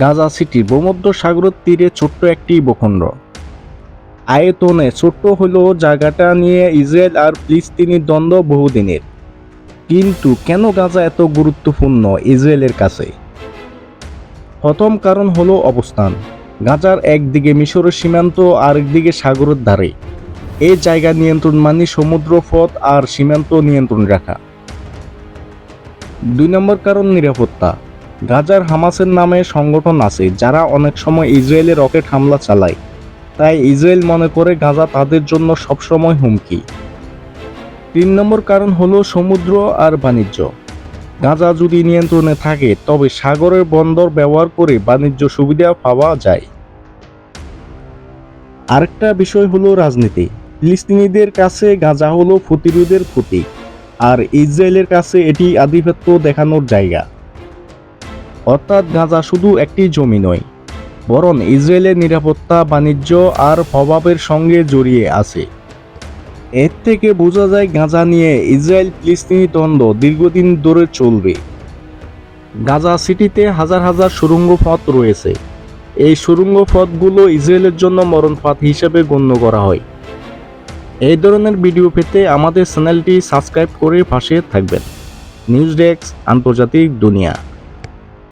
Gaza city ভূমধ্য সাগরের তীরে ছোট্ট একটি ভূখণ্ড। আয়তনে ছোট্ট হলেও জায়গাটা নিয়ে ইসরায়েল আর ফিলিস্তিনি দ্বন্দ্ব বহুদিনের। কিন্তু কেন গাজা এত গুরুত্বপূর্ণ ইসরায়েলের কাছে? প্রথম কারণ হলো অবস্থান। গাজার একদিকে মিশরের সীমান্ত আর একদিকে সাগরের ধারে। এই জায়গা নিয়ন্ত্রণ মানে সমুদ্র, পথ আর সীমান্ত নিয়ন্ত্রণ রাখা। দুই নম্বর কারণ নিরাপত্তা। গাজার হামাসের নামে সংগঠন আছে, যারা অনেক সময় ইসরায়েলে রকেট হামলা চালায়। তাই ইসরায়েল মনে করে গাজা তাদের জন্য সবসময় হুমকি। তিন নম্বর কারণ হলো সমুদ্র আর বাণিজ্য। গাজা যদি নিয়ন্ত্রণে থাকে, তবে সাগরের বন্দর ব্যবহার করে বাণিজ্য সুবিধা পাওয়া যায়। আরেকটা বিষয় হলো রাজনীতি। ফিলিস্তিনিদের কাছে গাজা হলো প্রতিরোধের প্রতীক, আর ইসরায়েলের কাছে এটি আধিপত্য দেখানোর জায়গা। অর্থাৎ গাজা শুধু একটি জমি নয়, বরং ইসরায়েলের নিরাপত্তা, বাণিজ্য আর প্রভাবের সঙ্গে জড়িয়ে আছে। এর থেকে বোঝা যায় গাজা নিয়ে ইসরায়েল ফিলিস্তিনি দ্বন্দ্ব দীর্ঘদিন ধরে চলবে। গাজা সিটিতে হাজার হাজার সুড়ঙ্গ পথ রয়েছে। এই সুড়ঙ্গ পথগুলো ইসরায়েলের জন্য মরণপাত হিসেবে গণ্য করা হয়। এই ধরনের ভিডিও পেতে আমাদের চ্যানেলটি সাবস্ক্রাইব করে পাশে থাকবেন। নিউজ ডেস্ক, আন্তর্জাতিক দুনিয়া।